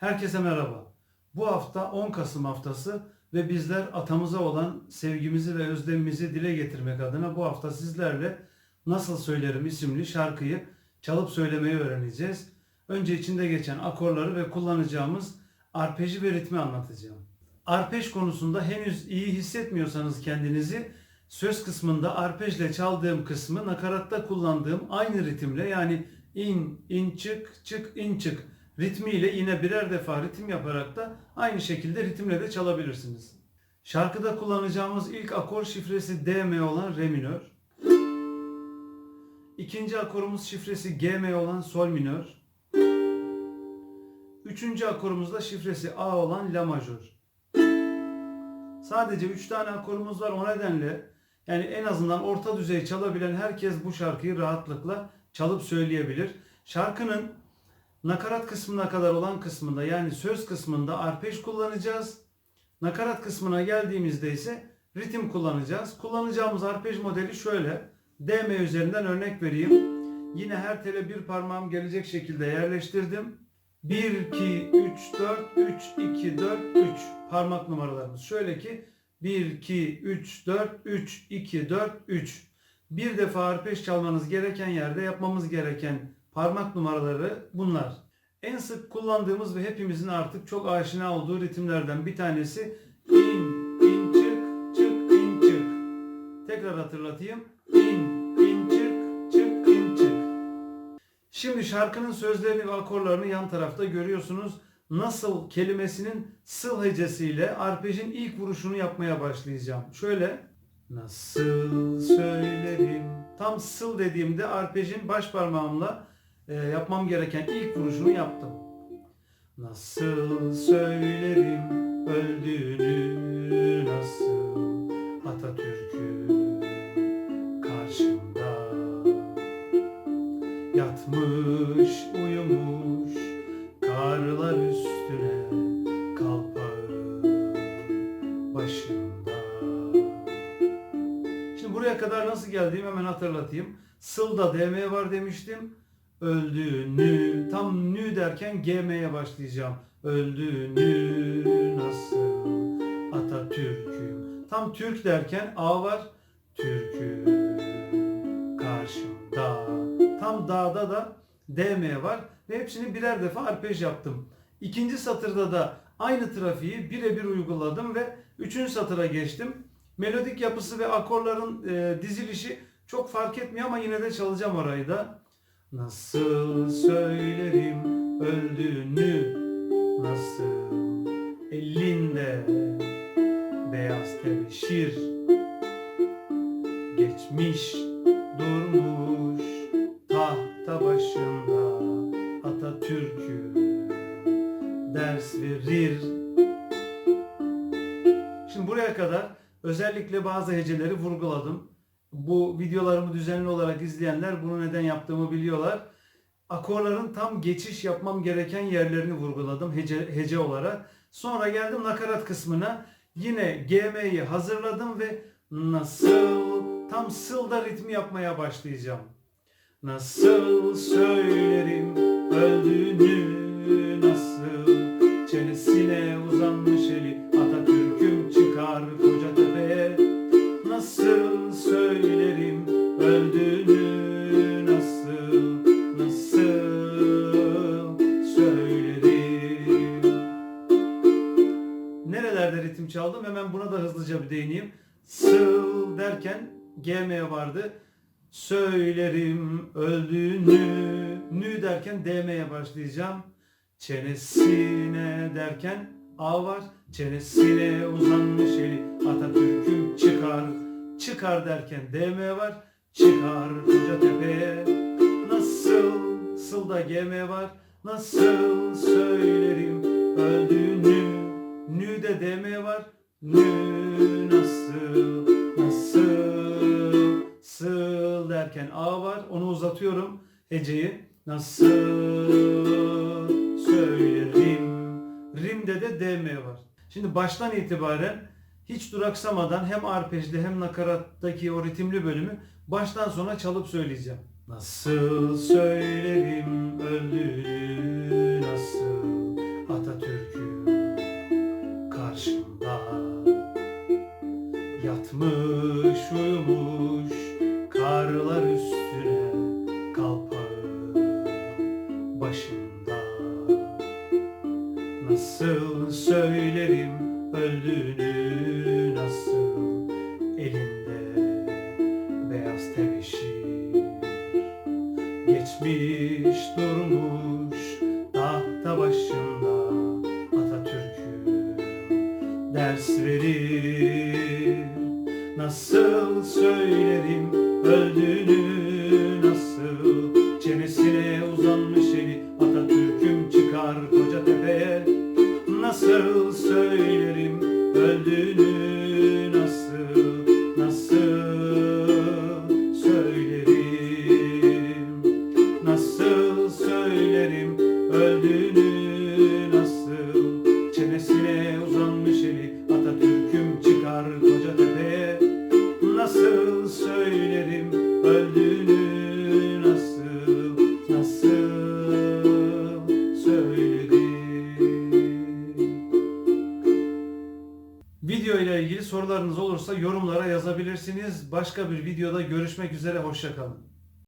Herkese merhaba. Bu hafta 10 Kasım haftası ve bizler atamıza olan sevgimizi ve özlemimizi dile getirmek adına bu hafta sizlerle Nasıl Söylerim isimli şarkıyı çalıp söylemeyi öğreneceğiz. Önce içinde geçen akorları ve kullanacağımız arpeji ve ritmi anlatacağım. Arpej konusunda henüz iyi hissetmiyorsanız kendinizi söz kısmında arpejle çaldığım kısmı nakaratta kullandığım aynı ritimle yani in, in çık, çık, in çık ritmiyle yine birer defa ritim yaparak da aynı şekilde ritimle de çalabilirsiniz. Şarkıda kullanacağımız ilk akor şifresi DM olan re minör. İkinci akorumuz şifresi GM olan sol minör. Üçüncü akorumuz da şifresi A olan la majör. Sadece 3 tane akorumuz var o nedenle yani en azından orta düzey çalabilen herkes bu şarkıyı rahatlıkla çalıp söyleyebilir. Şarkının nakarat kısmına kadar olan kısmında yani söz kısmında arpej kullanacağız. Nakarat kısmına geldiğimizde ise ritim kullanacağız. Kullanacağımız arpej modeli şöyle. DM üzerinden örnek vereyim. Yine her tele bir parmağım gelecek şekilde yerleştirdim. 1, 2, 3, 4, 3, 2, 4, 3 parmak numaralarımız. Şöyle ki 1, 2, 3, 4, 3, 2, 4, 3. Bir defa arpej çalmanız gereken yerde yapmamız gereken parmak numaraları bunlar. En sık kullandığımız ve hepimizin artık çok aşina olduğu ritimlerden bir tanesi in, in, çık, çık, in, çık. Tekrar hatırlatayım. İn, in, çık, çık, in, çık. Şimdi şarkının sözlerini ve akorlarını yan tarafta görüyorsunuz. Nasıl kelimesinin sıl hecesiyle arpejin ilk vuruşunu yapmaya başlayacağım. Şöyle nasıl söylerim. Tam sıl dediğimde arpejin baş parmağımla e, yapmam gereken ilk vuruşunu yaptım. Nasıl söylerim öldüğünü nasıl Atatürk'ün karşımda Yatmış uyumuş karlar üstüne kalpağı başında. Şimdi buraya kadar nasıl geldiğimi hemen hatırlatayım. Sıl'da DM var demiştim. Öldüğünü tam nü derken GM'ye başlayacağım. Öldüğünü nasıl Atatürk'üm. Tam Türk derken A var. Türk'üm karşımda. Tam dağda da DM var ve hepsini birer defa arpej yaptım. İkinci satırda da aynı trafiği birebir uyguladım ve üçüncü satıra geçtim. Melodik yapısı ve akorların e, dizilişi çok fark etmiyor ama yine de çalacağım orayı da. Nasıl söylerim öldüğünü nasıl elinde beyaz tebeşir geçmiş durmuş tahta başında Atatürk'ü ders verir. Şimdi buraya kadar özellikle bazı heceleri vurguladım. Bu videolarımı düzenli olarak izleyenler bunu neden yaptığımı biliyorlar. Akorların tam geçiş yapmam gereken yerlerini vurguladım hece, hece olarak. Sonra geldim nakarat kısmına. Yine GM'yi hazırladım ve nasıl tam sılda ritmi yapmaya başlayacağım. Nasıl söylerim öldüğünü nasıl çenesine uzanmış eli Atatürk'üm çıkar Nerelerde ritim çaldım hemen buna da hızlıca bir değineyim. Sıl derken GM vardı. Söylerim öldüğünü nü derken DM'ye başlayacağım. Çenesine derken A var. Çenesine uzanmış eli Atatürk'üm çıkar. Çıkar derken DM var. Çıkar koca tepeye. Nasıl sılda GM var. Nasıl söylerim öldüğünü Nü de DM var. Nü nasıl nasıl sıl derken A var. Onu uzatıyorum heceyi. Nasıl söylerim. Rim'de de DM var. Şimdi baştan itibaren hiç duraksamadan hem arpejde hem nakarattaki o ritimli bölümü baştan sona çalıp söyleyeceğim. Nasıl söylerim öldüğünü nasıl Atatürk Nasıl söylerim öldüğünü nasıl elinde beyaz tebeşir. Geçmiş durmuş tahta başında Atatürk'ü ders verir. Nasıl söylerim öldüğünü sorularınız olursa yorumlara yazabilirsiniz. Başka bir videoda görüşmek üzere. Hoşçakalın.